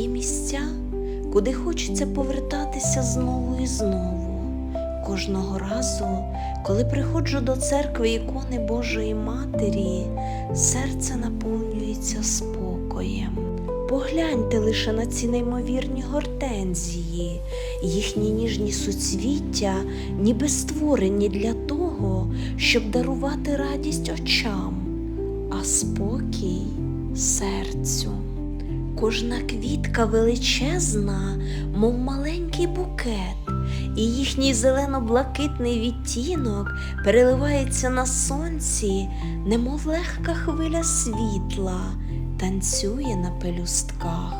Є місця, куди хочеться повертатися знову і знову. Кожного разу, коли приходжу до церкви ікони Божої Матері, серце наповнюється спокоєм. Погляньте лише на ці неймовірні гортензії, їхні ніжні суцвіття, ніби створені для того, щоб дарувати радість очам, а спокій серцю. Кожна квітка величезна, мов маленький букет, і їхній зелено-блакитний відтінок переливається на сонці, немов легка хвиля світла, танцює на пелюстках.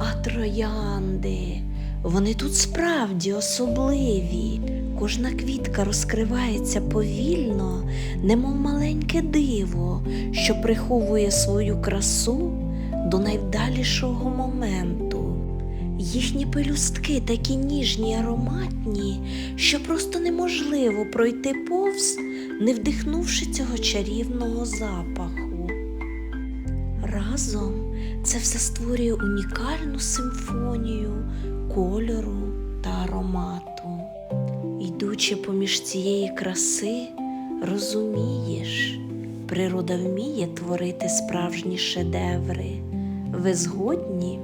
А троянди, вони тут справді особливі. Кожна квітка розкривається повільно, немов маленьке диво, що приховує свою красу до найвдалішого моменту. Їхні пелюстки такі ніжні й ароматні, що просто неможливо пройти повз, не вдихнувши цього чарівного запаху. Разом це все створює унікальну симфонію кольору та аромату. Йдучи поміж цієї краси, розумієш, природа вміє творити справжні шедеври. Ви згодні?